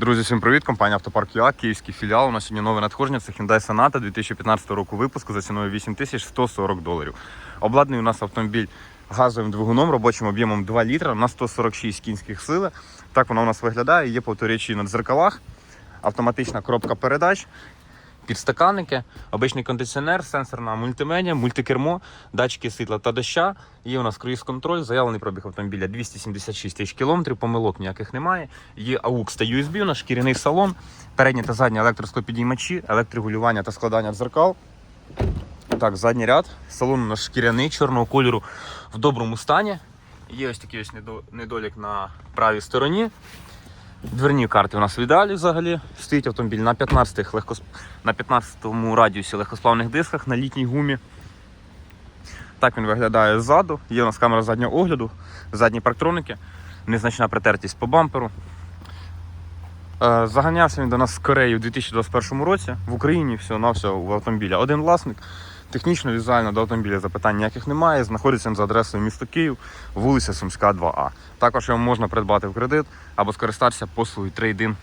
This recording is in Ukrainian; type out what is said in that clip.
Друзі, всім привіт! Компанія Автопарк ЮА, київський філіал. У нас сьогодні нове надходження. Це Hyundai Sonata 2015 року випуску за ціною 8140 доларів. Обладнаний у нас автомобіль газовим двигуном, робочим об'ємом 2 літра на 146 кінських сили. Так воно у нас виглядає. Є повторячі на дзеркалах, автоматична коробка передач. Підстаканники, обичний кондиціонер, сенсорна мультимедіа, мультикермо, датчики світла та доща. Є у нас круїз-контроль, заявлений пробіг автомобіля 276 тисяч кілометрів, помилок ніяких немає. Є AUX та USB, у нас шкіряний салон, передні та задні електросклопідіймачі, електрорегулювання та складання дзеркал. Так, задній ряд. Салон у нас шкіряний, чорного кольору в доброму стані. Є ось такий ось недолік на правій стороні. Дверні карти у нас в ідеалі взагалі. Стоїть автомобіль на 15 легкосп... на 15 радіусі легкосплавних дисках на літній гумі. Так він виглядає ззаду. Є у нас камера заднього огляду, задні парктроники, незначна притертість по бамперу. Е, Заганявся він до нас з Кореї у 2021 році. В Україні все на все в автомобіля. Один власник. Технічно, візуально до автомобіля запитань ніяких немає. Знаходиться за адресою міста Київ, вулиця Сумська, 2А. Також його можна придбати в кредит або скористатися послугою трейдин